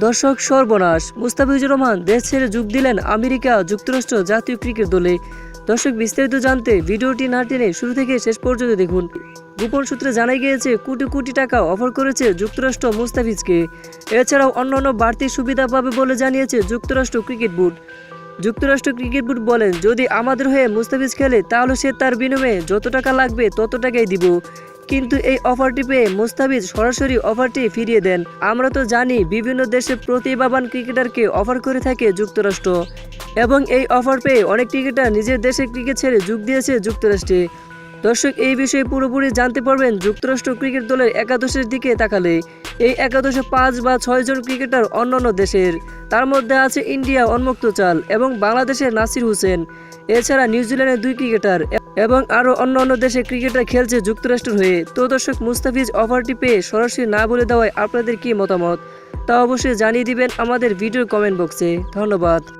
দর্শক, সর্বনাশ। মুস্তাফিজুর রহমান দেশ ছেড়ে যোগ দিলেন আমেরিকা, যুক্তরাষ্ট্র, জাতীয় ক্রিকেট দলে। দর্শক, বিস্তারিত জানতে ভিডিওটি না টেনে শুরু থেকে শেষ পর্যন্ত দেখুন। গোপন সূত্রে জানা গিয়েছে, কোটি কোটি টাকা অফার করেছে যুক্তরাষ্ট্র মুস্তাফিজকে। এছাড়াও অন্যান্য বাড়তি সুবিধা পাবে বলে জানিয়েছে যুক্তরাষ্ট্র ক্রিকেট বোর্ড। যুক্তরাষ্ট্র ক্রিকেট বোর্ড বলেন, যদি আমাদের হয়ে মুস্তাফিজ খেলে, তাহলে সে তার বিনিময়ে যত টাকা লাগবে তত টাকাই দিব। কিন্তু এই অফারটি পেয়ে মুস্তাফিজ সরাসরি অফারটি ফিরিয়ে দেন। আমরা তো জানি বিভিন্ন দেশে প্রতিভাবান ক্রিকেটারকে অফার করে থাকে যুক্তরাষ্ট্র। এবং এই অফার পেয়ে অনেক ক্রিকেটার নিজের দেশে ক্রিকেট ছেড়ে যোগ দিয়েছে যুক্তরাষ্ট্রে। দর্শক, এই বিষয়ে পুরোপুরি জানতে পারবেন যুক্তরাষ্ট্র ক্রিকেট দলের একাদশের দিকে তাকালে। এই একাদশে পাঁচ বা ছয় জন ক্রিকেটার অন্যান্য দেশের। তার মধ্যে আছে ইন্ডিয়া উন্মুক্ত চাল এবং বাংলাদেশের নাসির হোসেন। এছাড়া নিউজিল্যান্ডের দুই ক্রিকেটার এবং আরও অন্য অন্য দেশে ক্রিকেটার খেলছে যুক্তরাষ্ট্রের হয়ে। তো দর্শক, মুস্তাফিজ অফারটি পেয়ে সরাসরি না বলে দেওয়ায় আপনাদের কি মতামত? তা অবশ্যই জানিয়ে দিবেন আমাদের ভিডিওর কমেন্ট বক্সে। ধন্যবাদ।